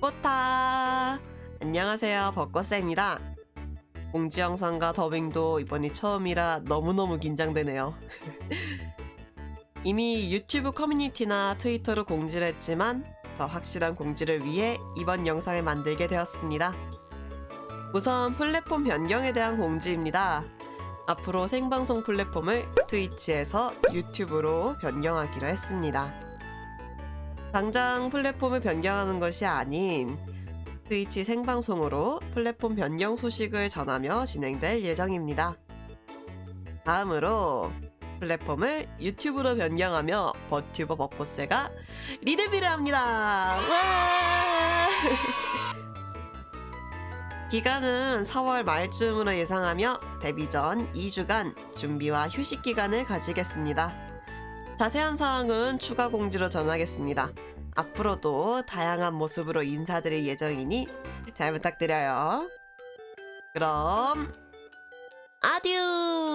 꽃타 안녕하세요. 벚꽃쌤입니다. 공지 영상과 더빙도 이번이 처음이라 너무너무 긴장되네요. 이미 유튜브 커뮤니티나 트위터로 공지를 했지만 더 확실한 공지를 위해 이번 영상을 만들게 되었습니다. 우선 플랫폼 변경에 대한 공지입니다. 앞으로 생방송 플랫폼을 트위치에서 유튜브로 변경하기로 했습니다 당장 플랫폼을 변경하는 것이 아닌 트위치 생방송으로 플랫폼 변경 소식을 전하며 진행될 예정입니다. 다음으로 플랫폼을 유튜브로 변경하며 버튜버 벚꽃새가 리데뷔를 합니다. 와! 기간은 4월 말쯤으로 예상하며 데뷔 전 2주간 준비와 휴식 기간을 가지겠습니다. 자세한 사항은 추가 공지로 전하겠습니다. 앞으로도 다양한 모습으로 인사드릴 예정이니 잘 부탁드려요. 그럼 아듀!